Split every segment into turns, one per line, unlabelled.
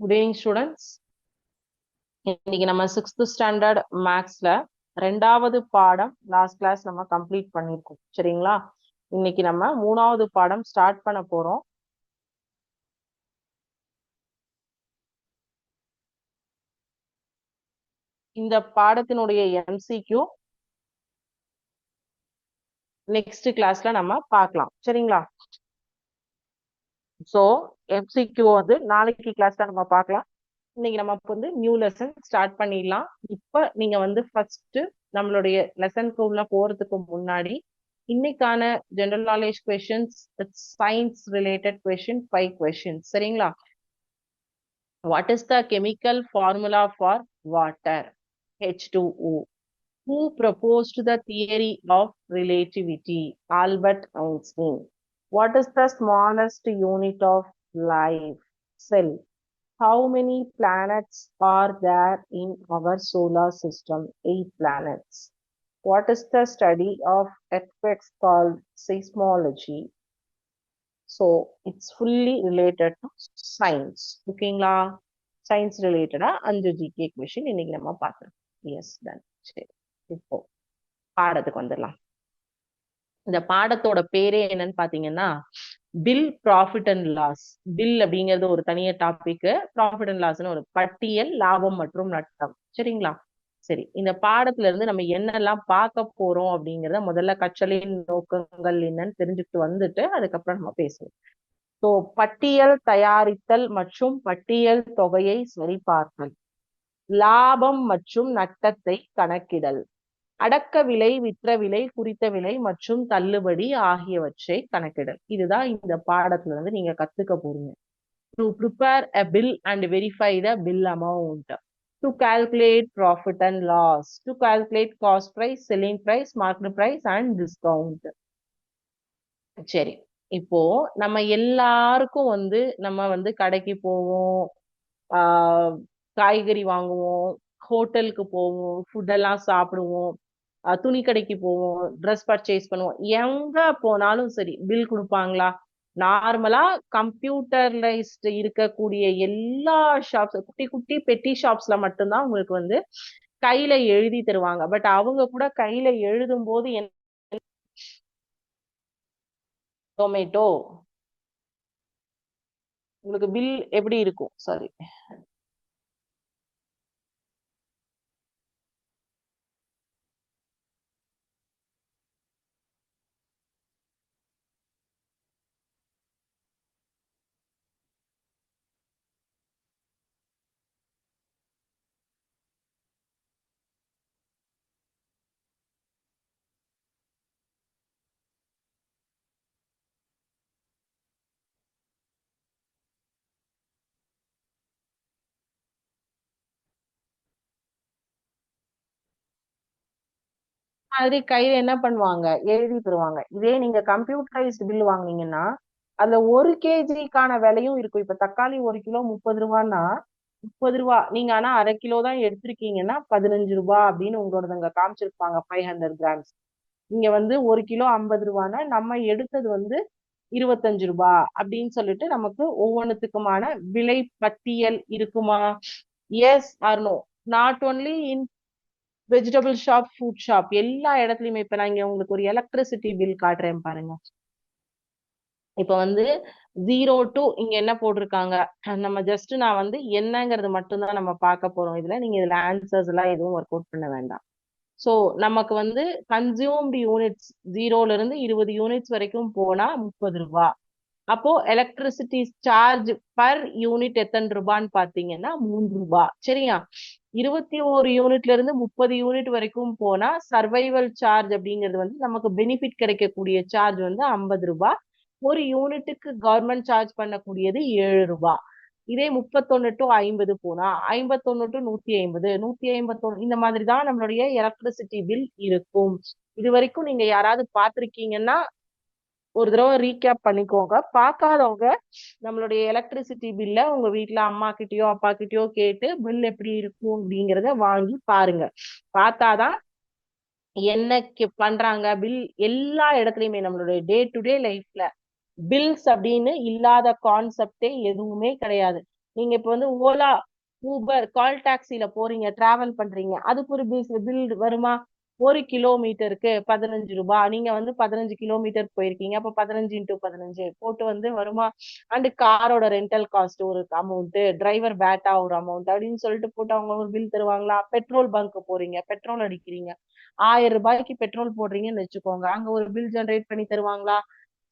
Good evening students இன்னைக்கு நம்ம sixth standard மேக்ஸ்ல ரெண்டாவது பாடம் லாஸ்ட் கிளாஸ் நம்ம கம்ப்ளீட் பண்ணியிருக்கோம். சரிங்களா? இன்னைக்கு நம்ம மூணாவது பாடம் ஸ்டார்ட் பண்ண போறோம். இந்த பாடத்தினுடைய எம்சிக்யூ நெக்ஸ்ட் கிளாஸ்ல நம்ம பார்க்கலாம். சரிங்களா? ஸோ எம்சிக்யூ வந்து நாளைக்கு கிளாஸ்ல நம்ம பார்க்கலாம். இன்னைக்கு நம்ம வந்து நியூ லெசன் ஸ்டார்ட் பண்ணிடலாம். இப்ப நீங்க வந்து ஃபர்ஸ்ட் நம்மளுடைய லெசன் உள்ள போறதுக்கு முன்னாடி இன்னைக்கான general knowledge questions science related question five questions சரிங்களா? What is the chemical formula for water H two O who proposed the theory of relativity Albert einstein. what is the smallest unit of life cell how many planets are there in our solar system eight planets what is the study of earthquakes called seismology so it's fully related to science ஓகேங்களா science ரிலேட்டடா அஞ்சு GK question இன்னைக்கு நம்ம பார்க்கலாம் S ton சரி இப்போ பாடத்துக்கு வந்துடலாம் இந்த பாடத்தோட பேரே என்னன்னு பாத்தீங்கன்னா bill profit and loss bill அப்படிங்கிறது ஒரு தனிய டாபிக் ப்ராஃபிட் அண்ட் லாஸ்னு ஒரு பட்டியல் லாபம் மற்றும் நட்டம். சரிங்களா? சரி இந்த பாடத்துல இருந்து நம்ம என்னெல்லாம் பார்க்க போறோம் அப்படிங்கிறத முதல்ல கற்றலின் நோக்கங்கள் என்னன்னு தெரிஞ்சுக்கிட்டு வந்துட்டு அதுக்கப்புறம் நம்ம பேசுவோம். ஸோ பட்டியல் தயாரித்தல் மற்றும் பட்டியல் தொகையை சரிபார்த்தல். லாபம் மற்றும் நட்டத்தை கணக்கிடல். அடக்க விலை விற்ற விலை குறித்த விலை மற்றும் தள்ளுபடி ஆகியவற்றை கணக்கிடல். இதுதான் இந்த பாடத்துல இருந்து நீங்க கத்துக்க போறீங்க. To prepare a bill and verify the bill amount to calculate profit and loss to calculate cost price selling price market price and discount சரி. இப்போ நம்ம எல்லாருக்கும் வந்து நம்ம வந்து கடைக்கு போவோம். ஆஹ் காய்கறி வாங்குவோம். ஹோட்டலுக்கு போவோம். ஃபுட் எல்லாம் சாப்பிடுவோம். துணி கடைக்கு போவோம் ட்ரெஸ் பர்ச்சேஸ் பண்ணுவோம். எங்க போனாலும் சரி பில் கொடுப்பாங்களா? நார்மலா கம்ப்யூட்டர்லைஸ்ட் இருக்கக்கூடிய எல்லா ஷாப்ஸ் குட்டி குட்டி பெட்டி ஷாப்ஸ்ல மட்டும்தான் உங்களுக்கு வந்து கையில எழுதி தருவாங்க. பட் அவங்க கூட கையில எழுதும் போது என்ன டொமேட்டோ உங்களுக்கு பில் எப்படி இருக்கும்? சாரி மாதிரி கையில என்ன பண்ணுவாங்க? எழுதி தருவாங்க. இதே நீங்க கம்ப்யூட்டரைஸ்டு பில் வாங்குனீங்கன்னா அதுல ஒரு கேஜிக்கான விலையும் இருக்கும். இப்ப தக்காளி ஒரு கிலோ முப்பது ரூபான்னா முப்பது ரூபா. நீங்க ஆனா அரை கிலோ தான் எடுத்திருக்கீங்கன்னா பதினஞ்சு ரூபா அப்படின்னு உங்களோட அங்க காமிச்சிருப்பாங்க ஃபைவ் ஹண்ட்ரட் கிராம்ஸ் இங்க வந்து ஒரு கிலோ ஐம்பது ரூபான்னா நம்ம எடுத்தது வந்து இருபத்தஞ்சு ரூபா அப்படின்னு சொல்லிட்டு நமக்கு ஒவ்வொன்றுத்துக்குமான விலை பட்டியல் இருக்குமா? Yes or no not only in vegetable shop food shop எல்லா இடத்துலயுமே இப்ப நான் இங்க உங்களுக்கு ஒரு எலக்ட்ரிசிட்டி பில் காட்டுறேன் பாருங்க. இப்ப வந்து ஜீரோ டு இங்க என்ன போட்டிருக்காங்க? நம்ம ஜஸ்ட் நான் வந்து என்னங்கிறது மட்டும்தான் நம்ம பார்க்க போறோம். இதுல நீங்க இதுல ஆன்சர்ஸ் எல்லாம் எதுவும் ஒர்க் அவுட் பண்ண வேண்டாம். ஸோ நமக்கு வந்து கன்சியூம்டு யூனிட்ஸ் ஜீரோல இருந்து இருபது யூனிட்ஸ் வரைக்கும் போனா முப்பது ரூபா. அப்போ எலக்ட்ரிசிட்டி சார்ஜ் பர் யூனிட் எத்தனை ரூபான்னு பாத்தீங்கன்னா மூன்று ரூபாய் சரியா? இருபத்தி ஒரு யூனிட்ல இருந்து முப்பது யூனிட் வரைக்கும் போனா சர்வைவல் சார்ஜ் அப்படிங்கிறது வந்து நமக்கு பெனிஃபிட் கிடைக்கக்கூடிய சார்ஜ் வந்து ஐம்பது ரூபாய் ஒரு யூனிட்டுக்கு கவர்மெண்ட் சார்ஜ் பண்ணக்கூடியது ஏழு ரூபாய் இதே முப்பத்தொன்னு டு ஐம்பது போனா ஐம்பத்தொன்னு டு நூத்தி ஐம்பது நூத்தி ஐம்பத்தொன்னு இந்த மாதிரி தான் நம்மளுடைய எலக்ட்ரிசிட்டி பில் இருக்கும். இது வரைக்கும் நீங்க யாராவது பார்த்திருக்கீங்கன்னா ஒரு தடவை ரீகேப் பண்ணிக்கோங்க. பார்க்காதவங்க நம்மளுடைய எலக்ட்ரிசிட்டி பில்ல உங்க வீட்டில் அம்மா கிட்டயோ அப்பா கிட்டயோ கேட்டு பில் எப்படி இருக்கும் அப்படிங்கிறத வாங்கி பாருங்க. பார்த்தாதான் என்ன பண்றாங்க? பில் எல்லா இடத்துலையுமே நம்மளுடைய டே டு டே லைஃப்ல பில்ஸ் அப்படின்னு இல்லாத கான்செப்டே எதுவுமே கிடையாது. நீங்க இப்ப வந்து ஓலா ஊபர் கால் டாக்ஸில போறீங்க டிராவல் பண்றீங்க. அதுக்கு ஒரு பில் பில் வருமா? ஒரு கிலோமீட்டருக்கு பதினஞ்சு ரூபாய் நீங்க வந்து பதினஞ்சு கிலோமீட்டர் போயிருக்கீங்க. அப்ப பதினஞ்சு இன்டூ பதினஞ்சு போட்டு வந்து வருமா? அண்ட் காரோட ரெண்டல் காஸ்ட் ஒரு அமௌண்ட் டிரைவர் பேட்டா ஒரு அமௌண்ட் அப்படின்னு சொல்லிட்டு போட்டு அவங்க ஒரு பில் தருவாங்களா? பெட்ரோல் பங்க் போறீங்க. பெட்ரோல் அடிக்கிறீங்க. ஆயிரம் ரூபாய்க்கு பெட்ரோல் போடுறீங்கன்னு வச்சுக்கோங்க. அங்க ஒரு பில் ஜென்ரேட் பண்ணி தருவாங்களா?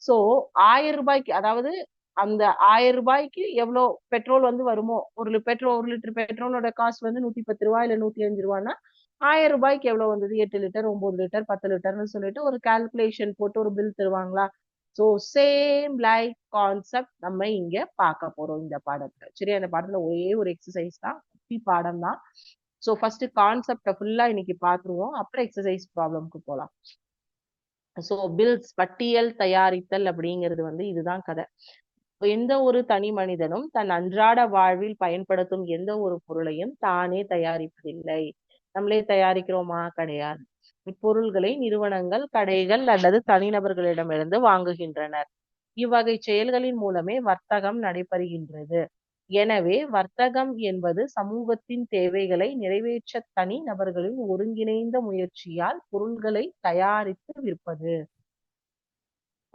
சோ ஆயிரம் ரூபாய்க்கு அதாவது அந்த ஆயிரம் ரூபாய்க்கு எவ்வளவு பெட்ரோல் வந்து வருமோ? ஒரு பெட்ரோல் ஒரு லிட்டர் பெட்ரோலோட காஸ்ட் வந்து நூத்தி பத்து ரூபாய் இல்ல நூத்தி அஞ்சு ரூபான்னா ஆயிரம் ரூபாய்க்கு எவ்வளோ வந்தது? எட்டு லிட்டர் ஒன்பது லிட்டர் பத்து லிட்டர்னு சொல்லிட்டு ஒரு கால்குலேஷன் போட்டு ஒரு பில் தருவாங்களா? ஸோ சேம் லைக் கான்செப்ட் நம்ம இங்க பார்க்க போறோம் இந்த பாடத்துல சரி அந்த பாடத்துல ஒரே ஒரு எக்ஸசைஸ் தான் குட்டி பாடம் தான். ஸோ ஃபர்ஸ்ட் கான்செப்டை ஃபுல்லா இன்னைக்கு பார்த்துருவோம். அப்புறம் எக்ஸசைஸ் ப்ராப்ளம்க்கு போகலாம் ஸோ பில்ஸ் பட்டியல் தயாரித்தல் அப்படிங்கிறது வந்து இதுதான் கதை. எந்த ஒரு தனி மனிதனும் தன் அன்றாட வாழ்வில் பயன்படுத்தும் எந்த ஒரு பொருளையும் தானே தயாரிப்பதில்லை. நம்மளே தயாரிக்கிறோமா? கிடையாது. இப்பொருள்களை நிறுவனங்கள் கடைகள் அல்லது தனிநபர்களிடமிருந்து வாங்குகின்றனர். இவ்வகை செயல்களின் மூலமே வர்த்தகம் நடைபெறுகின்றது. எனவே வர்த்தகம் என்பது சமூகத்தின் தேவைகளை நிறைவேற்ற தனி நபர்களின் ஒருங்கிணைந்த முயற்சியால் பொருள்களை தயாரித்து விற்பது.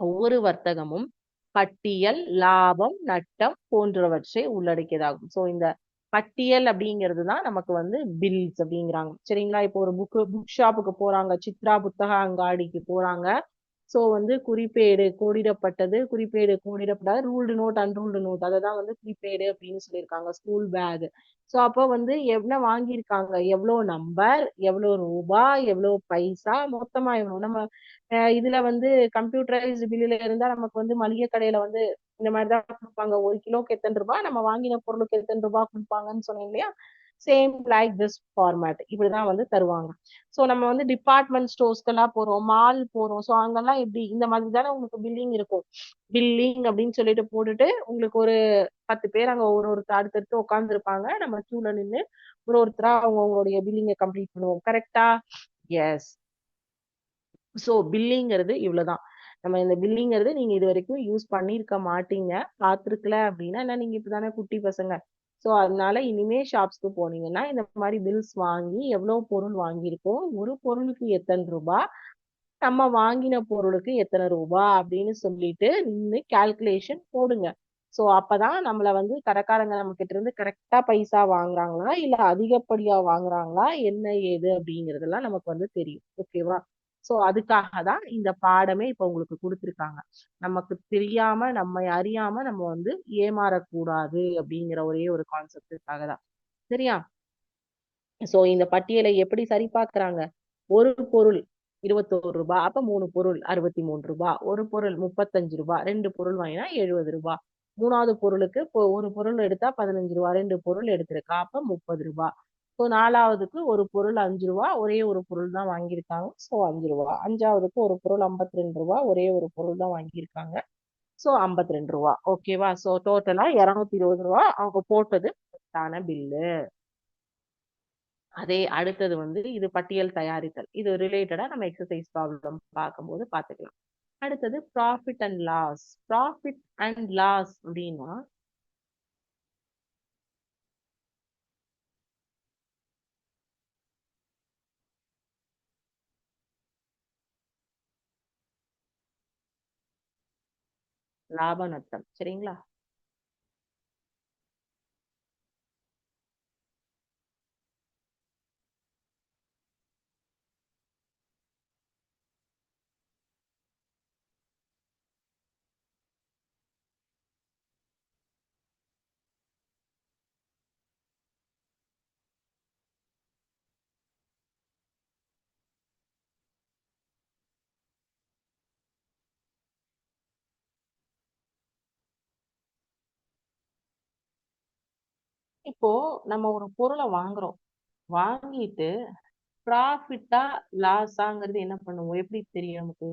ஒவ்வொரு வர்த்தகமும் பட்டியல் லாபம் நட்டம் போன்றவற்றை உள்ளடக்கியதாகும். சோ இந்த பட்டியல் அப்படிங்கிறது தான் நமக்கு வந்து பில்ஸ் அப்படிங்கிறாங்க. சரிங்களா? இப்போ ஒரு புக்கு புக் ஷாப்புக்கு போறாங்க. சித்ரா புத்தக அங்காடிக்கு போறாங்க. ஸோ வந்து குறிப்பேடு கோடிடப்பட்டது. குறிப்பேடு கோடிடப்படாத ரூல்டு நோட் அன்ரூல்டு நோட் அதை தான் வந்து குறிப்பேடு அப்படின்னு சொல்லியிருக்காங்க. ஸ்கூல் பேக் ஸோ அப்போ வந்து என்ன வாங்கியிருக்காங்க? எவ்வளோ நம்பர் எவ்வளோ ரூபா எவ்வளோ பைசா? மொத்தமாக எவ்வளோ? நம்ம இதில் வந்து கம்ப்யூட்டரைஸ்டு பில்லில் இருந்தால் நமக்கு வந்து மளிகை கடையில் வந்து இந்த மாதிரிதான் கொடுப்பாங்க. ஒரு கிலோக்கு எத்தனை ரூபாய்? நம்ம வாங்கின பொருளுக்கு எத்தனை ரூபாய் கொடுப்பாங்கன்னு சொன்னேன் இல்லையா? சேம் லைக் திஸ் ஃபார்மேட் இப்படிதான் வந்து தருவாங்க. ஸோ நம்ம வந்து டிபார்ட்மெண்ட் ஸ்டோர்ஸ்க்கெல்லாம் போறோம் மால் போறோம். ஸோ அங்கெல்லாம் எப்படி? இந்த மாதிரி தானே உங்களுக்கு பில்லிங் இருக்கும். பில்லிங் அப்படின்னு சொல்லிட்டு போட்டுட்டு உங்களுக்கு ஒரு பத்து பேர் அங்க ஒரு ஒருத்தர் அடுத்தடுத்து உட்காந்துருப்பாங்க நம்ம கியூல நின்று ஒரு ஒருத்தரா அவங்க அவங்களுடைய பில்லிங்கை கம்ப்ளீட் பண்ணுவோம். கரெக்டா எஸ் ஸோ பில்லிங்கிறது இவ்வளவுதான். நம்ம இந்த பில்லிங்கிறது நீங்க இது வரைக்கும் யூஸ் பண்ணியிருக்க மாட்டீங்க. பார்த்துருக்கல அப்படின்னா என்ன நீங்க இப்பதானே குட்டி பசங்க. ஸோ அதனால இனிமே ஷாப்ஸ்க்கு போனீங்கன்னா இந்த மாதிரி பில்ஸ் வாங்கி எவ்வளவு பொருள் வாங்கியிருக்கோம்? ஒரு பொருளுக்கு எத்தனை ரூபா? நம்ம வாங்கின பொருளுக்கு எத்தனை ரூபா? அப்படின்னு சொல்லிட்டு நின்று கால்குலேஷன் போடுங்க. ஸோ அப்பதான் நம்மள வந்து கடைக்காரங்க நம்ம கிட்ட இருந்து கரெக்டா பைசா வாங்குறாங்களா? இல்ல அதிகப்படியா வாங்குறாங்களா? என்ன ஏது அப்படிங்கறதெல்லாம் நமக்கு வந்து தெரியும். ஓகேவா சோ அதுக்காக தான் இந்த பாடமே இப்ப உங்களுக்கு கொடுத்துருக்காங்க. நமக்கு தெரியாம நம்ம அறியாம நம்ம வந்து ஏமாறக்கூடாது அப்படிங்கிற ஒரே ஒரு கான்செப்டுக்காக தான் சரியா? சோ இந்த பட்டியலை எப்படி சரி பார்க்கறாங்க? ஒரு பொருள் இருபத்தோரு ரூபாய் அப்ப மூணு பொருள் அறுபத்தி மூணு ரூபாய் ஒரு பொருள் முப்பத்தஞ்சு ரூபாய் ரெண்டு பொருள் வாங்கினா எழுபது ரூபாய் மூணாவது பொருளுக்கு ஒரு பொருள் எடுத்தா பதினஞ்சு ரூபாய் ரெண்டு பொருள் எடுத்திருக்கா அப்ப முப்பது ரூபாய் ஸோ நாலாவதுக்கு ஒரு பொருள் அஞ்சு ரூபா ஒரே ஒரு பொருள் தான் வாங்கியிருக்காங்க. ஸோ அஞ்சு ரூபா. அஞ்சாவதுக்கு ஒரு பொருள் ஐம்பத்தி ரெண்டு ரூபா ஒரே ஒரு பொருள் தான் வாங்கியிருக்காங்க. ஸோ ஐம்பத்தி ரெண்டு ரூபா ஓகேவா ஸோ டோட்டலாக இரநூத்தி இருபது ரூபா அவங்க போட்டது தான பில்லு அதே அடுத்தது வந்து இது பட்டியல் தயாரித்தல். இது ரிலேட்டடாக நம்ம எக்ஸசைஸ் ப்ராப்ளம் பார்க்கும்போது பார்த்துக்கலாம். அடுத்தது profit and loss profit and loss அப்படின்னா லாப நஷ்டம் சரிங்களா? இப்போ நம்ம ஒரு பொருளை வாங்குறோம். வாங்கிட்டு ப்ராஃபிட்டா லாஸாங்கிறது என்ன பண்ணுவோம்? எப்படி தெரியும் நமக்கு?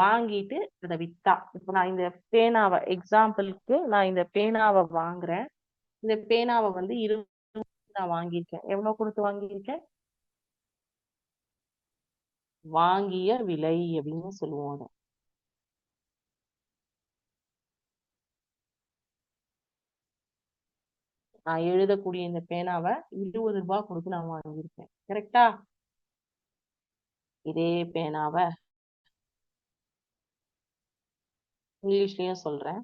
வாங்கிட்டு அதை வித்தா. இப்போ நான் இந்த பேனாவை எக்ஸாம்பிளுக்கு நான் இந்த பேனாவை வாங்குறேன். இந்த பேனாவை வந்து இருபது நான் வாங்கியிருக்கேன். எவ்வளவு கொடுத்து வாங்கியிருக்கேன்? வாங்கிய விலை அப்படின்னு சொல்லுவோம் அதை. நான் எழுதக்கூடிய இந்த பேனாவை இருபது ரூபாய் கொடுத்து நான் வாங்கியிருக்கேன். கரெக்டா இதே பேனாவை இங்கிலீஷ்லயும் சொல்றேன்.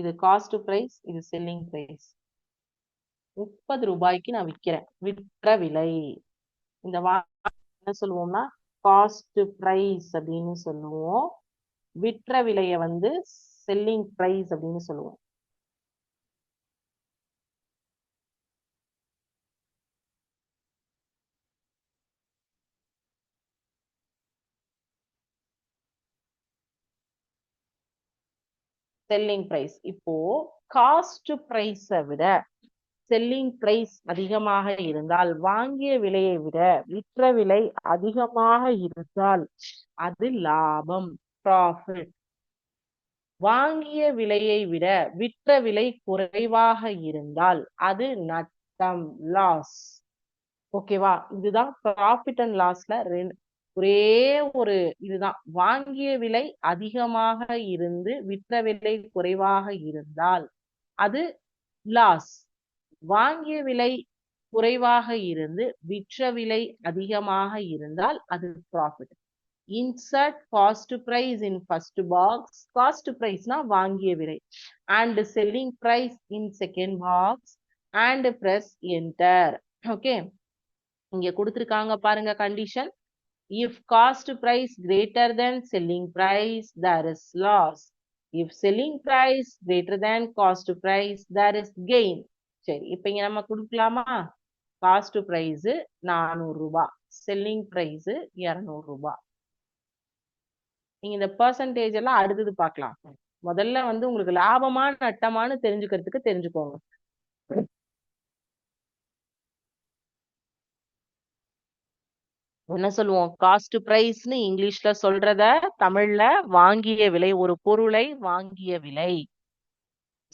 இது காஸ்ட் பிரைஸ் இது செல்லிங் பிரைஸ் முப்பது ரூபாய்க்கு நான் விற்கிறேன் விற்ற விலை. இந்த வா என்ன சொல்லுவோம்னா காஸ்ட் பிரைஸ் அப்படின்னு சொல்லுவோம். விற்ற விலையை வந்து செல்லிங் பிரைஸ் அப்படின்னு சொல்லுவோம். செல்லிங் பிரைஸ் இப்போ காஸ்ட் ப்ரைஸை விட செல்லிங் பிரைஸ் அதிகமாக இருந்தால் வாங்கிய விலையை விட விற்ற விலை அதிகமாக இருந்தால் அது லாபம் ப்ராஃபிட் வாங்கிய விலையை விட விற்ற விலை குறைவாக இருந்தால் அது நட்டம் லாஸ் ஓகேவா இதுதான் ப்ராஃபிட் அண்ட் லாஸ்ல ரெண்டு ஒரே ஒரு இதுதான். வாங்கிய விலை அதிகமாக இருந்து விற்ற விலை குறைவாக இருந்தால் அது லாஸ் வாங்கிய விலை குறைவாக இருந்து விற்ற விலை அதிகமாக இருந்தால் அது profit insert cost price in first box cost பிரைஸ்னா வாங்கிய விலை. And selling price in second box and press enter okay இங்க கொடுத்துருக்காங்க பாருங்க condition if cost price greater than selling price there is loss. If selling price greater than cost price there is gain. சரி இப்ப இங்க நம்ம கொடுக்கலாமா? Cost price நானூறுரூபா selling price இரநூறுபா நீங்கள் நீங்க இந்த பர்சன்டேஜ் எல்லாம் அடுத்தது பார்க்கலாம். முதல்ல வந்து உங்களுக்கு லாபமான நட்டமான்னு தெரிஞ்சுக்கிறதுக்கு தெரிஞ்சுக்கோங்க. என்ன சொல்லுவோம்? காஸ்ட் பிரைஸ்னு இங்கிலீஷ்ல சொல்றத தமிழ்ல வாங்கிய விலை ஒரு பொருளை வாங்கிய விலை.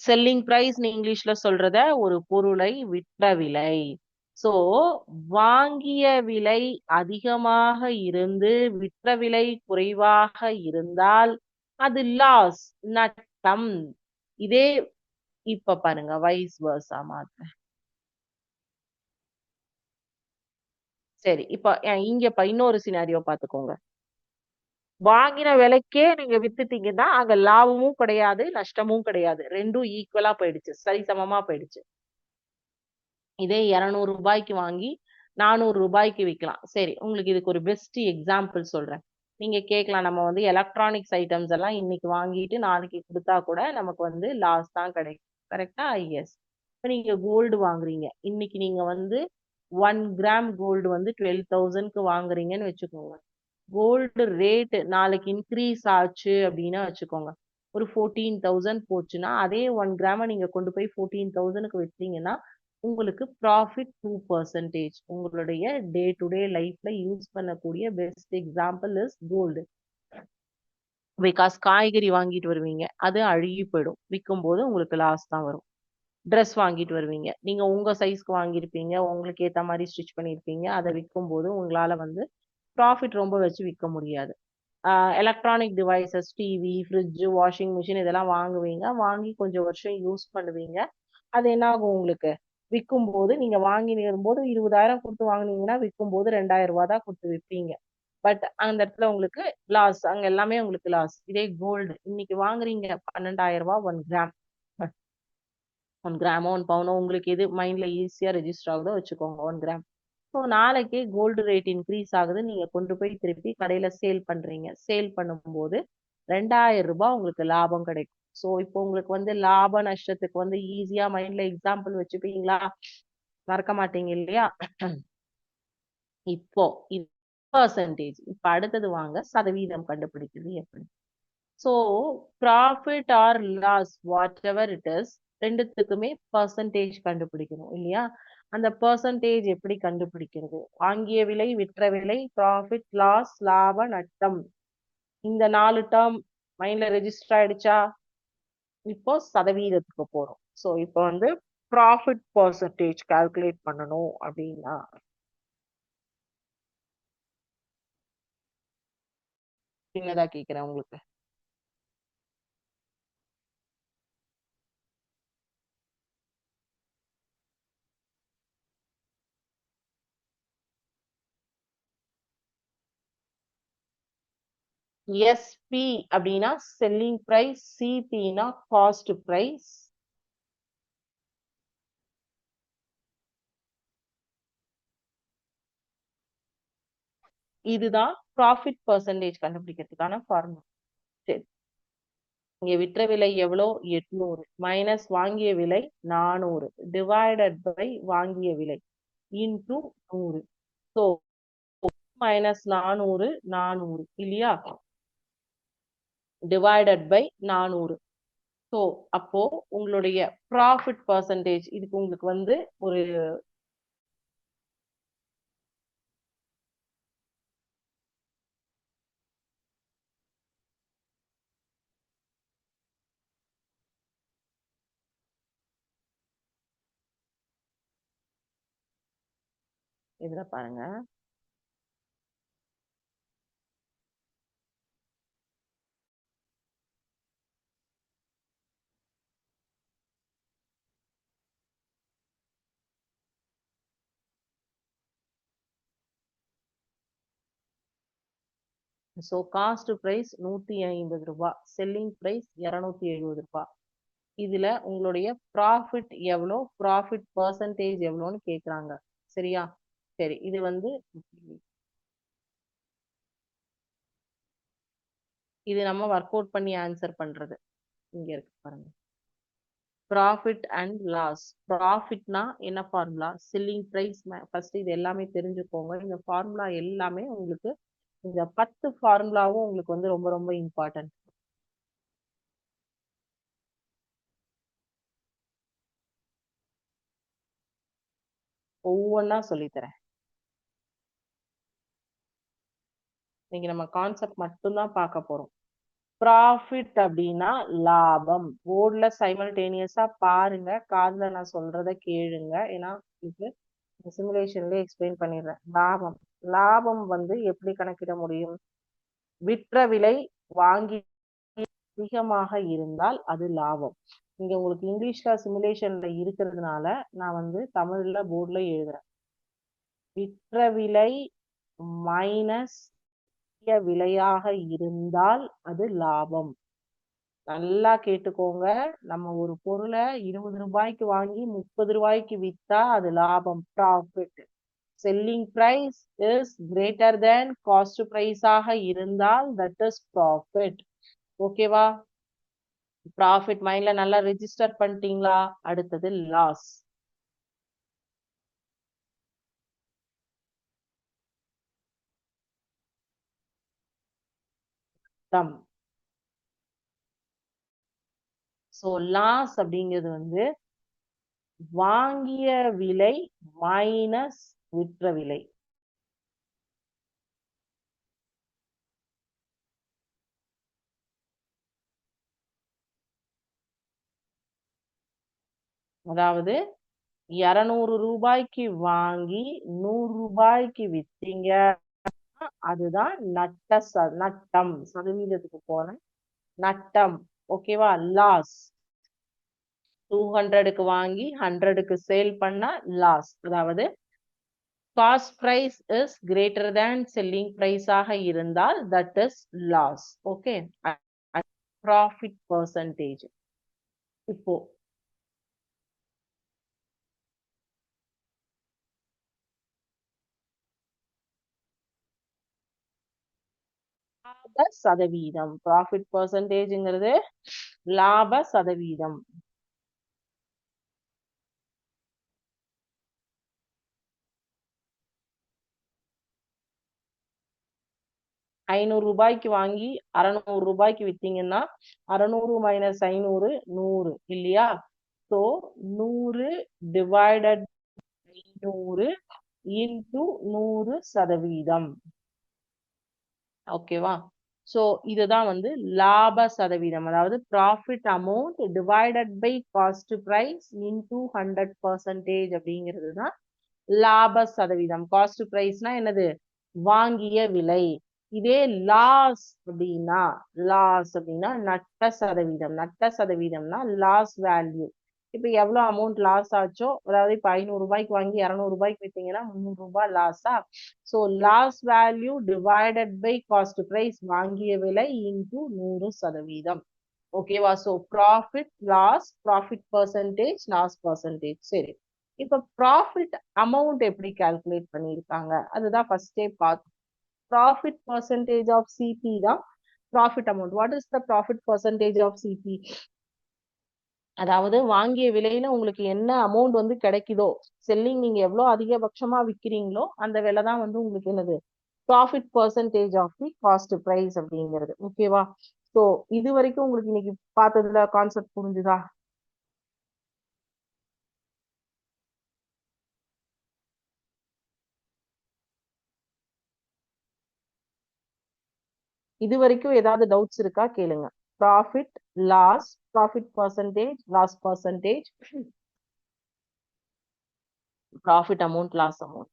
செல்லிங் பிரைஸ்னு இங்கிலீஷ்ல சொல்றத ஒரு பொருளை விற்ற விலை. சோ வாங்கிய விலை அதிகமாக இருந்து விற்ற விலை குறைவாக இருந்தால் அது லாஸ் நட்டம். இதே இப்ப பாருங்க வைஸ் வர்ஸா மாத்த. சரி இப்ப இங்க இப்ப இன்னொரு சினாரியோ பாத்துக்கோங்க. வாங்கின விலைக்கே நீங்க வித்துட்டீங்கன்னா அங்க லாபமும் கிடையாது நஷ்டமும் கிடையாது. ரெண்டும் ஈக்குவலா போயிடுச்சு. சரிசமமா போயிடுச்சு. இதே இருநூறு ரூபாய்க்கு வாங்கி நானூறு ரூபாய்க்கு விற்கலாம் சரி உங்களுக்கு இதுக்கு ஒரு பெஸ்ட் எக்ஸாம்பிள் சொல்றேன். நீங்க கேட்கலாம் நம்ம வந்து எலக்ட்ரானிக்ஸ் ஐட்டம்ஸ் எல்லாம் இன்னைக்கு வாங்கிட்டு நாளைக்கு கொடுத்தா கூட நமக்கு வந்து லாஸ் தான் கிடைக்கும். கரெக்டா எஸ் இப்ப நீங்க கோல்டு வாங்குறீங்க. இன்னைக்கு நீங்க வந்து ஒன் கிராம் கோல்டு வந்து டுவெல் தௌசண்ட்க்கு வாங்குறீங்கன்னு வச்சுக்கோங்க. கோல்டு ரேட்டு நாளைக்கு இன்க்ரீஸ் ஆச்சு அப்படின்னா வச்சுக்கோங்க. ஒரு ஃபோர்டீன் தௌசண்ட் போச்சுன்னா அதே ஒன் கிராமை நீங்கள் கொண்டு போய் ஃபோர்டீன் தௌசண்ட்க்கு விற்றீங்கன்னா உங்களுக்கு ப்ராஃபிட் டூ பர்சன்டேஜ் உங்களுடைய டே டு டே லைஃப்ல யூஸ் பண்ணக்கூடிய best example is gold because காய்கறி வாங்கிட்டு வருவீங்க அது அழுகி போயிடும். விற்கும் போது உங்களுக்கு லாஸ் தான் வரும். ட்ரெஸ் வாங்கிட்டு வருவீங்க. நீங்க உங்க சைஸ்க்கு வாங்கியிருப்பீங்க. உங்களுக்கு ஏத்த மாதிரி ஸ்டிச் பண்ணியிருப்பீங்க. அதை விற்கும் போது உங்களால வந்து ப்ராஃபிட் ரொம்ப வச்சு விற்க முடியாது. Electronic devices TV fridge washing machine இதெல்லாம் வாங்குவீங்க. வாங்கி கொஞ்சம் வருஷம் யூஸ் பண்ணுவீங்க. அது என்ன ஆகும் உங்களுக்கு? விற்கும் போது நீங்க வாங்கி போது இருபதாயிரம் கொடுத்து வாங்குனீங்கன்னா விற்கும் போது ரெண்டாயிரம் ரூபா தான் கொடுத்து விற்பீங்க பட் அந்த இடத்துல உங்களுக்கு லாஸ் அங்க எல்லாமே உங்களுக்கு லாஸ் இதே கோல்டு இன்னைக்கு வாங்குறீங்க பன்னெண்டாயிரம் ரூபாய் ஒன் கிராம் ஒன் கிராமோ ஒன் பவுனோ உங்களுக்கு எது மைண்ட்ல ஈஸியா ரெஜிஸ்டர் ஆகுதோ வச்சுக்கோங்க ஒன் கிராம் ஸோ நாளைக்கு கோல்டு ரேட் இன்க்ரீஸ் ஆகுது. நீங்க கொண்டு போய் திருப்பி கடையில சேல் பண்றீங்க. சேல் பண்ணும்போது ரெண்டாயிரம் ரூபாய் உங்களுக்கு லாபம் கிடைக்கும். ஸோ இப்போ உங்களுக்கு வந்து லாப நஷ்டத்துக்கு வந்து ஈஸியா மைண்ட்ல எக்ஸாம்பிள் வச்சுப்பீங்களா? மறக்க மாட்டீங்க இல்லையா? இப்போ பர்சன்டேஜ் இப்ப அடுத்தது வாங்க. சதவீதம் கண்டுபிடிக்கிறது எப்படி? So profit or loss whatever it is ரெண்டுத்துக்குமே பர்சன்டேஜ் கண்டுபிடிக்கணும் இல்லையா? அந்த பர்சன்டேஜ் எப்படி கண்டுபிடிக்கிறது? வாங்கிய விலை விற்ற விலை ப்ராஃபிட் லாஸ் லாப நட்டம். இந்த நாலு டேர்ம் மைண்ட்ல ரெஜிஸ்டர் ஆயிடுச்சா? இப்போ சதவீதத்துக்கு போறோம். ஸோ இப்போ வந்து ப்ராஃபிட் பர்சன்டேஜ் கால்குலேட் பண்ணணும் அப்படின்னா. சின்னதா கேக்குறேன் உங்களுக்கு. எஸ்பி அப்படின்னா செல்லிங் பிரைஸ் சிபினா காஸ்ட் ப்ரைஸ் இதுதான் ப்ராஃபிட் பர்சன்டேஜ் கண்டுபிடிக்கிறதுக்கான ஃபார்முலா சரி. இங்க விற்ற விலை எவ்வளோ? எட்நூறு. மைனஸ் வாங்கிய விலை நானூறு. டிவைடட் பை வாங்கிய விலை இன்டூ நூறு. ஸோ மைனஸ் நானூறு நானூறு இல்லையா? டிவைடட் பை நானூறு. ஸோ அப்போ உங்களுடைய ப்ராஃபிட் பர்சன்டேஜ் இதுக்கு உங்களுக்கு வந்து ஒரு இதுல பாருங்க. ஸோ காஸ்ட் ப்ரைஸ் நூற்றி ஐம்பது ரூபா செல்லிங் ப்ரைஸ் இரநூத்தி எழுபது ரூபா. இதுல உங்களுடைய ப்ராஃபிட் எவ்வளோ ப்ராஃபிட் பர்சன்டேஜ் எவ்வளோன்னு கேட்குறாங்க சரியா? சரி இது வந்து இது நம்ம ஒர்க் அவுட் பண்ணி ஆன்சர் பண்றது. இங்க இருக்கு பாருங்க. ப்ராஃபிட் அண்ட் லாஸ் ப்ராஃபிட்னா என்ன ஃபார்முலா செல்லிங் ப்ரைஸ் ஃபர்ஸ்ட் இது எல்லாமே தெரிஞ்சுக்கோங்க. இந்த ஃபார்முலா எல்லாமே உங்களுக்கு இந்த பத்து ஃபார்முலாவும் உங்களுக்கு வந்து ரொம்ப ரொம்ப இம்பார்ட்டன்ட் ஒவ்வொன்றா சொல்லித்தரேன். இன்னைக்கு நம்ம கான்செப்ட் மட்டும்தான் பார்க்க போறோம். ப்ராஃபிட் அப்படின்னா லாபம். போர்டில் சைமல்டேனியஸா பாருங்க. காதில் நான் சொல்றத கேளுங்க. ஏன்னா இது சிமுலேஷன்லேயே எக்ஸ்பிளைன் பண்ணிடுறேன். லாபம். லாபம் வந்து எப்படி கணக்கிட முடியும்? விற்ற விலை வாங்கி அதிகமாக இருந்தால் அது லாபம். இங்க உங்களுக்கு இங்கிலீஷ்ல சிமுலேஷன்ல இருக்கிறதுனால நான் வந்து தமிழ்ல போர்டில் எழுதுறேன். விற்ற விலை மைனஸ் விலையாக இருந்தால் அது லாபம். நல்லா கேட்டுக்கோங்க. நம்ம ஒரு பொருளை இருபது ரூபாய்க்கு வாங்கி முப்பது ரூபாய்க்கு வித்தா அது லாபம். Profit selling price is greater than cost பிரைஸாக இருந்தால் தட் இஸ் ப்ராஃபிட் ஓகேவா ப்ராஃபிட் மைண்ட்ல நல்லா ரெஜிஸ்டர் பண்ணிட்டீங்களா? அடுத்தது லாஸ் தம் ஸோ லாஸ் அப்படிங்கிறது வந்து வாங்கிய விலை மைனஸ் விற்ற விலை அதாவது இருநூறு ரூபாய்க்கு வாங்கி நூறு ரூபாய்க்கு வித்தீங்க. அதுதான் நட்ட ச நட்டம். சதவீதத்துக்கு போன நட்டம். ஓகேவா? லாஸ் டூ ஹண்ட்ரடுக்கு வாங்கி ஹண்ட்ரடுக்கு சேல் பண்ணா லாஸ் அதாவது cost price is greater than selling பிரைஸாக இருந்தால் that is loss okay profit percentage இப்போ லாப சதவீதம். ப்ராஃபிட் பர்சன்டேஜ்ங்கிறது லாப சதவீதம். ஐநூறு ரூபாய்க்கு வாங்கி அறநூறு ரூபாய்க்கு வித்தீங்கன்னா அறநூறு மைனஸ் ஐநூறு நூறு இல்லையா? ஸோ நூறு டிவைடட் ஐநூறு இன்டு நூறு சதவீதம். ஓகேவா ஸோ இதுதான் வந்து லாப சதவீதம். அதாவது profit amount divided by cost price into hundred percentage அப்படிங்கிறது தான் லாப சதவீதம். காஸ்ட் ப்ரைஸ்னா என்னது? வாங்கிய விலை. இதே லாஸ் அப்படின்னா லாஸ் அப்படின்னா நட்ட சதவீதம். நட்ட சதவீதம்னா லாஸ் வேல்யூ இப்போ எவ்வளவு அமௌண்ட் லாஸ் ஆச்சோ அதாவது இப்போ ஐநூறு ரூபாய்க்கு வாங்கி இரநூறுபாய்க்கு ரூபாய்க்கு வித்தீங்கன்னா முந்நூறு ரூபாய் லாஸா so loss value divided by cost price வாங்கிய விலை இன்டூ நூறு சதவீதம். ஓகேவா so profit loss profit percentage loss percentage சரி. இப்ப ப்ராஃபிட் அமௌண்ட் எப்படி கால்குலேட் பண்ணியிருக்காங்க? அதுதான் ஃபர்ஸ்டே பார்த்தோம் ப்ராஃபிட் பர்சன்டேஜ் ஆஃப் சிபி தான் profit amount what is the profit percentage of CP அதாவது வாங்கிய விலையில உங்களுக்கு என்ன அமௌண்ட் வந்து கிடைக்குதோ செல்லிங் நீங்க எவ்வளவு அதிகபட்சமா விக்கிறீங்களோ அந்த விலை தான் வந்து உங்களுக்கு என்னது? Profit percentage of the cost price அப்படிங்கிறது. ஓகேவா ஸோ இது வரைக்கும் உங்களுக்கு இன்னைக்கு பார்த்ததுல கான்செப்ட் புரிஞ்சுதா? இது வரைக்கும் ஏதாவது டவுட்ஸ் இருக்கா? கேளுங்க. Profit loss profit percentage loss percentage profit amount loss amount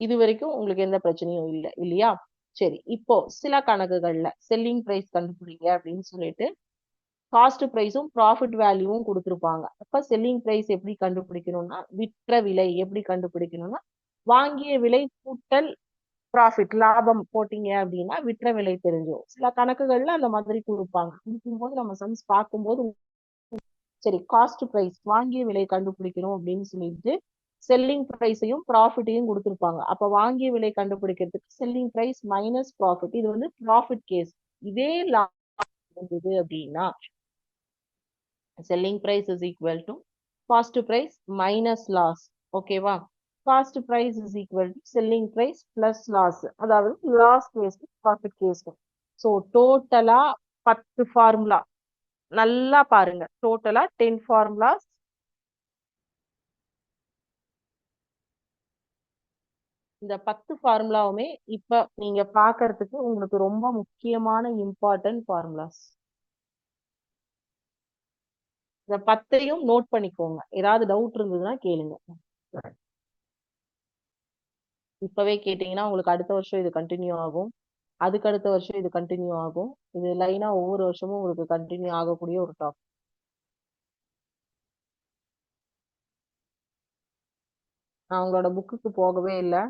இது வரைக்கும் உங்களுக்கு எந்த பிரச்சனையும் இல்லை இல்லையா? சரி இப்போ சில கணக்குகள்ல செல்லிங் ப்ரைஸ் கண்டுபிடிங்க அப்படின்னு சொல்லிட்டு காஸ்ட் ப்ரைஸும் ப்ராஃபிட் வேல்யூவும் கொடுத்துருப்பாங்க. அப்ப செல்லிங் ப்ரைஸ் எப்படி கண்டுபிடிக்கணும்னா விற்ற விலை எப்படி கண்டுபிடிக்கணும்னா வாங்கிய விலை கூட்டல் ப்ராஃபிட் லாபம் போட்டீங்க அப்படின்னா விற்ற விலை தெரிஞ்சிடும் சில கணக்குகள்ல அந்த மாதிரி கொடுப்பாங்க. கொடுக்கும்போது நம்ம சம்ஸ் பார்க்கும்போது சரி காஸ்ட் ப்ரைஸ் வாங்கிய விலை கண்டுபிடிக்கணும் அப்படின்னு சொல்லிட்டு செல்லிங் ப்ரைஸையும் ப்ராஃபிட்டையும் கொடுத்துருப்பாங்க. அப்ப வாங்கிய விலை கண்டுபிடிக்கிறதுக்கு செல்லிங் ப்ரைஸ் மைனஸ் ப்ராஃபிட் இது வந்து ப்ராஃபிட் கேஸ் இதே லாபம் இருந்தது அப்படின்னா selling price is equal to cost price minus loss ஓகேவா cost price is equal to selling price plus loss அதாவது loss case profit case so டோட்டலா பத்து ஃபார்முலா நல்லா பாருங்க. டோட்டலா டென் ஃபார்முலாஸ் இந்த பத்து ஃபார்முலாவுமே இப்ப நீங்க பாக்குறதுக்கு உங்களுக்கு ரொம்ப முக்கியமான இம்பார்ட்டன்ட் ஃபார்முலாஸ் இந்த பத்தையும் நோட் பண்ணிக்கோங்க. ஏதாவது டவுட் இருந்ததுன்னா கேளுங்க. இப்பவே கேட்டீங்கன்னா உங்களுக்கு அடுத்த வருஷம் இது கண்டினியூ ஆகும். அதுக்கு அடுத்த வருஷம் இது கண்டினியூ ஆகும். இது லைனா ஒவ்வொரு வருஷமும் உங்களுக்கு கண்டினியூ ஆகக்கூடிய ஒரு டாபிக் நான் உங்களோட புக்குக்கு போகவே இல்லை.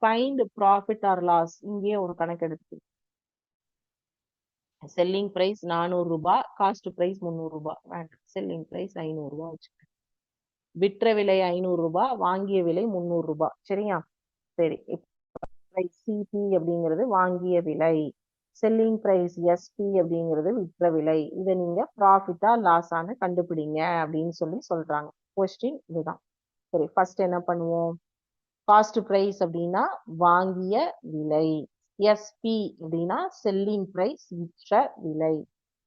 ஃபைண்ட் ப்ராஃபிட் ஆர் லாஸ் இங்கேயே ஒரு கணக்கு எடுத்து. செல்லிங் பிரைஸ் நானூறு ரூபாய் காஸ்ட் பிரைஸ் முந்நூறு ரூபாய். வேண்டாம். செல்லிங் பிரைஸ் ஐநூறு ரூபாய் வச்சுக்கோங்க. விற்ற விலை ஐநூறு ரூபாய் வாங்கிய விலை முந்நூறு ரூபாய் சரியா? சரி. சிபி அப்படிங்கிறது வாங்கிய விலை. செல்லிங் பிரைஸ் எஸ்பி அப்படிங்கிறது விற்ற விலை. இதை நீங்க ப்ராஃபிட்டா லாஸான கண்டுபிடிங்க அப்படின்னு சொல்லி சொல்றாங்க. கொஸ்டின் இதுதான். சரி ஃபர்ஸ்ட் என்ன பண்ணுவோம்? காஸ்ட் பிரைஸ் அப்படின்னா வாங்கிய விலை. எஸ்பி அப்படின்னா செல்லிங் பிரைஸ் விற்ற விலை.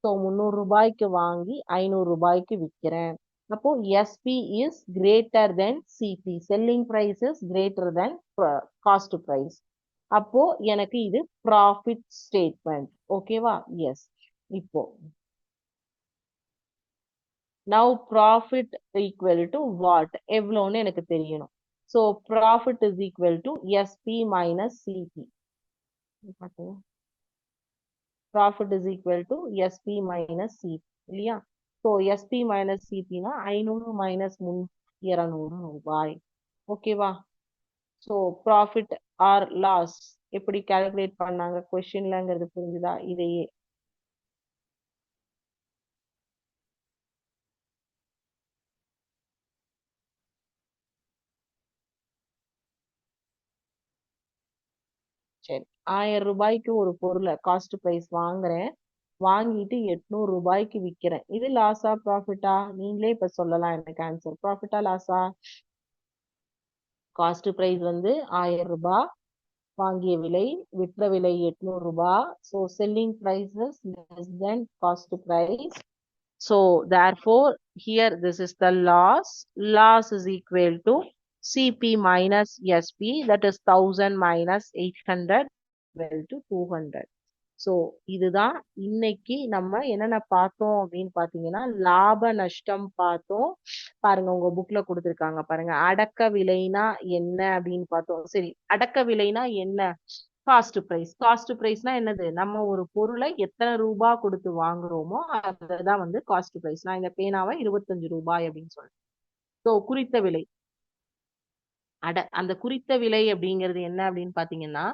ஸோ முந்நூறு ரூபாய்க்கு வாங்கி ஐநூறு ரூபாய்க்கு விற்கிறேன் அப்போ SP is greater than CP selling price is greater than cost price அப்போ எனக்கு இது ப்ராஃபிட் ஸ்டேட்மெண்ட் ஓகேவா எஸ் இப்போ. Now profit equal to what எவ்வளோன்னு எனக்கு தெரியணும். So profit is equal to SP minus CP profit is equal to SP minus CP இல்லையா? So SP minus சிபினா ஐநூறு மைனஸ் முன் இரநூறு ரூபாய். ஓகேவா ஸோ ப்ராஃபிட் ஆர் லாஸ் எப்படி கால்குலேட் பண்ணாங்க? கொஸ்டின்லங்கிறது புரிஞ்சுதா? இதையே. சரி. ஆயிரம் ரூபாய்க்கு ஒரு பொருளை காஸ்ட் ப்ரைஸ் வாங்குறேன். வாங்கிட்டு எட்நூறு ரூபாய்க்கு விற்கிறேன் இது லாஸா ப்ராஃபிட்டா நீங்களே இப்ப சொல்லலாம் எனக்கு ஆன்சர் ப்ராஃபிட்டா லாஸா காஸ்ட் ப்ரைஸ் வந்து ஆயிரம் ரூபாய். வாங்கிய விலை விற்ற விலை எட்நூறு ரூபாய். So selling prices less than cost price so therefore here this is the loss loss is equal to CP minus SP that is thousand minus eight hundred twelve to two hundred so இதுதான் இன்னைக்கு நம்ம என்னென்ன பார்த்தோம் அப்படின்னு பார்த்தீங்கன்னா லாப நஷ்டம் பார்த்தோம். பாருங்க உங்க புக்ல கொடுத்துருக்காங்க பாருங்க. அடக்க விலைனா என்ன அப்படின்னு பார்த்தோம். சரி அடக்க விலைனா என்ன? காஸ்ட் பிரைஸ் காஸ்ட் பிரைஸ்னா என்னது? நம்ம ஒரு பொருளை எத்தனை ரூபா கொடுத்து வாங்குறோமோ அதுதான் வந்து காஸ்ட் பிரைஸ் நான் இந்த பேனாவை இருபத்தஞ்சு ரூபாய் அப்படின்னு சொல்றேன். ஸோ குறித்த விலை. அட அந்த குறித்த விலை அப்படிங்கிறது என்ன அப்படின்னு பாத்தீங்கன்னா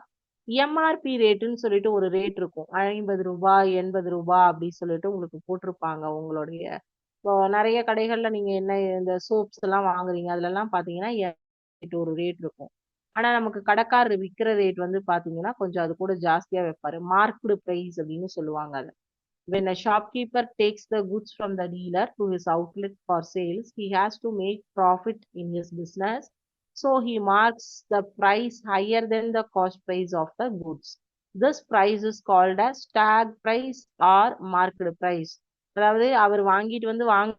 எம்ஆர்பி ரேட்டுன்னு சொல்லிட்டு ஒரு ரேட் இருக்கும். ஐம்பது ரூபாய் எண்பது ரூபாய் அப்படின்னு சொல்லிட்டு உங்களுக்கு போட்டிருப்பாங்க உங்களுடைய. இப்போ நிறைய கடைகள்ல நீங்க என்ன இந்த சோப்ஸ் எல்லாம் வாங்குறீங்க அதுல எல்லாம் பாத்தீங்கன்னா ஒரு ரேட் இருக்கும். ஆனா நமக்கு கடைக்காரர் விற்கிற ரேட் வந்து பாத்தீங்கன்னா கொஞ்சம் அது கூட ஜாஸ்தியா வைப்பாரு. மார்க்டு பிரைஸ் அப்படின்னு சொல்லுவாங்க அதை. When a shopkeeper takes the goods from the dealer to his outlet for sales he has to make profit in his business. So he marks the price higher than the cost price of the goods. This price is called a stock price or market price அதாவது அவர் வாங்கிட்டு வந்து வாங்க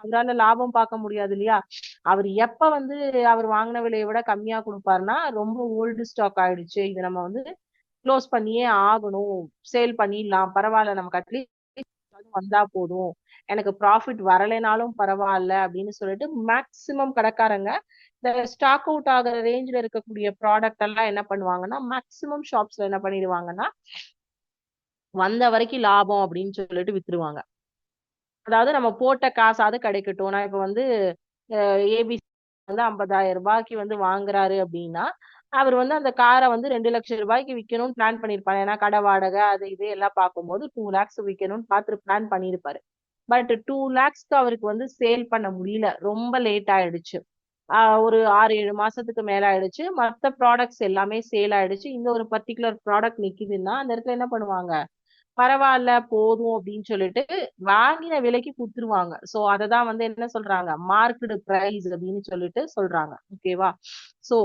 அவரால் லாபம் பார்க்க முடியாது இல்லையா? அவர் எப்ப வந்து அவர் வாங்கின விலையை விட கம்மியா கொடுப்பாருன்னா ரொம்ப ஓல்டு ஸ்டாக் ஆயிடுச்சு. இது நம்ம வந்து க்ளோஸ் பண்ணியே ஆகணும். சேல் பண்ணிடலாம். பரவாயில்ல. நமக்கு அட்லீஸ்ட் வந்தா போதும். எனக்கு ப்ராஃபிட் வரலைனாலும் பரவாயில்ல அப்படின்னு சொல்லிட்டு மேக்சிமம் கடைக்காரங்க இந்த ஸ்டாக் அவுட் ஆகிற ரேஞ்சில் இருக்கக்கூடிய ப்ராடக்ட் எல்லாம் என்ன பண்ணுவாங்கன்னா மேக்சிமம் ஷாப்ஸ்ல என்ன பண்ணிடுவாங்கன்னா வந்த வரைக்கும் லாபம் அப்படின்னு சொல்லிட்டு வித்துருவாங்க. அதாவது நம்ம போட்ட காசாவது கிடைக்கட்டும். நான் இப்போ வந்து ஏபிசி வந்து ஐம்பதாயிரம் ரூபாய்க்கு வந்து வாங்குறாரு அப்படின்னா அவர் வந்து அந்த காரை வந்து ரெண்டு லட்சம் ரூபாய்க்கு விற்கணும்னு பிளான் பண்ணியிருப்பாரு. ஏன்னா கடை வாடகை அது இது எல்லாம் பார்க்கும்போது டூ லேக்ஸ் விற்கணும்னு பார்த்து பிளான் பண்ணியிருப்பாரு. பட் டூ லேக்ஸ்க்கு அவருக்கு வந்து சேல் பண்ண முடியல. ரொம்ப லேட் ஆயிடுச்சு. ஒரு ஆறு ஏழு மாசத்துக்கு மேல ஆயிடுச்சு. மற்ற ப்ராடக்ட்ஸ் எல்லாமே சேல் ஆயிடுச்சு. இந்த ஒரு பர்டிகுலர் ப்ராடக்ட் நிக்குதுன்னா அந்த இடத்துல என்ன பண்ணுவாங்க? பரவாயில்ல போதும் அப்படின்னு சொல்லிட்டு வாங்கின விலைக்கு கொடுத்துருவாங்க. சோ அததான் வந்து என்ன சொல்றாங்க? மார்க்கெட் பிரைஸ் அப்படின்னு சொல்லிட்டு சொல்றாங்க. ஓகேவா சோ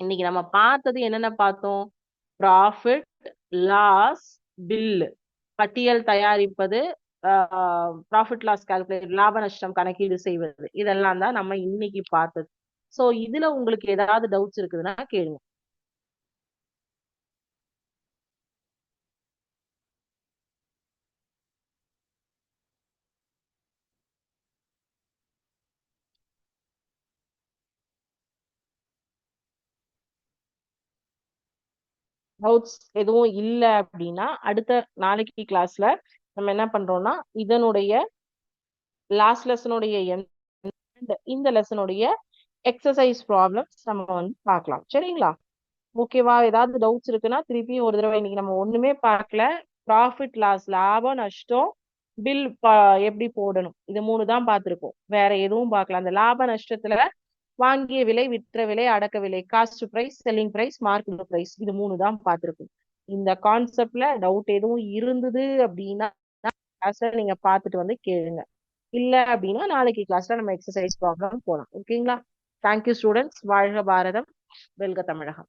இன்னைக்கு நம்ம பார்த்தது என்னென்ன பார்த்தோம்? ப்ராஃபிட் லாஸ் பில் பட்டியல் தயாரிப்பது ப்ராஃபிட் லாஸ் கால்குலேட் லாப நஷ்டம் கணக்கீடு செய்வது இதெல்லாம் தான் நம்ம இன்னைக்கு பார்த்தது. சோ இதுல உங்களுக்கு ஏதாவது டவுட்ஸ் இருக்குதுன்னா கேளுங்க. டவுட்ஸ் எதுவும் இல்லை அப்படின்னா அடுத்த நாளைக்கு கிளாஸ்ல நம்ம என்ன பண்றோம்னா இதனுடைய லாஸ்ட் லெசனுடைய இந்த லெசனுடைய எக்ஸசைஸ் ப்ராப்ளம்ஸ் நம்ம வந்து பார்க்கலாம். சரிங்களா? ஓகேவா ஏதாவது டவுட்ஸ் இருக்குன்னா திருப்பியும் ஒரு தடவை இன்னைக்கு நம்ம ஒண்ணுமே பார்க்கல. ப்ராஃபிட் லாஸ் லாபம் நஷ்டம் பில் எப்படி போடணும்? இது மூணு தான் பார்த்துருக்கோம் வேற எதுவும் பார்க்கல. அந்த லாப நஷ்டத்துல வாங்கிய விலை விற்ற விலை அடக்க விலை cost price selling price market price இது மூணு தான் பார்த்துருக்கோம் இந்த கான்செப்ட்ல டவுட் எதுவும் இருந்தது அப்படின்னா கிளாஸ்ல நீங்க பார்த்துட்டு வந்து கேளுங்க. இல்ல அப்படின்னா நாளைக்கு கிளாஸ்ல நம்ம எக்ஸசைஸ் ப்ராப்ளம் போலாம். ஓகேங்களா தேங்க்யூ ஸ்டூடெண்ட்ஸ் வாழ்க பாரதம். வெல்க தமிழகம்.